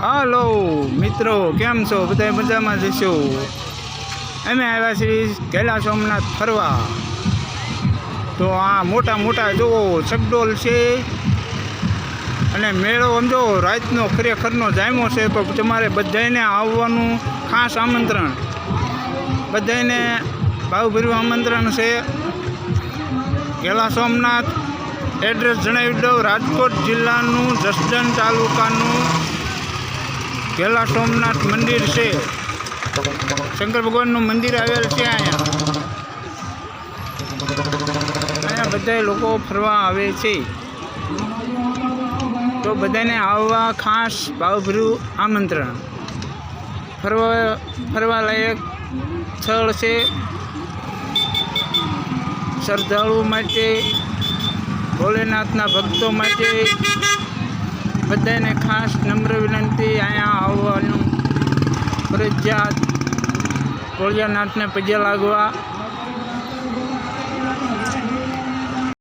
હાલો, મિત્રો, કેમ છો? બધા મજામાં જશો અમે આવ્યા છીએ કૈલાસ સોમનાથ ફરવા. તો આ મોટા મોટા જુઓ, ચકડોલ છે. અને મેળો સમજો, રાતનો ખરેખરનો જામ્યો છે, તો તમારે બધાને આવવાનું ખાસ આમંત્રણ. બધાને ભાવભર્યું આમંત્રણ છે. કેલા સોમનાથ, એડ્રેસ જણાવી દઉં, રાજકોટ જિલ્લાનું જસદન તાલુકાનું કેલા સોમનાથ મંદિર છે. શંકર ભગવાનનું મંદિર આવેલ છે અહીંયા. અહીંયા બધા લોકો ફરવા આવે છે. તો બધાને આવવા ખાસ ભાવભર્યું આમંત્રણ. ફરવા ફરવા લાયક સ્થળ છે. શ્રદ્ધાળુ માટે, ભોલેનાથના ભક્તો માટે બધાને ખાસ નમ્ર વિનંતી. અહીંયા આવવાનું ફરજિયાત કોળિયાનાથને પગે લાગવા.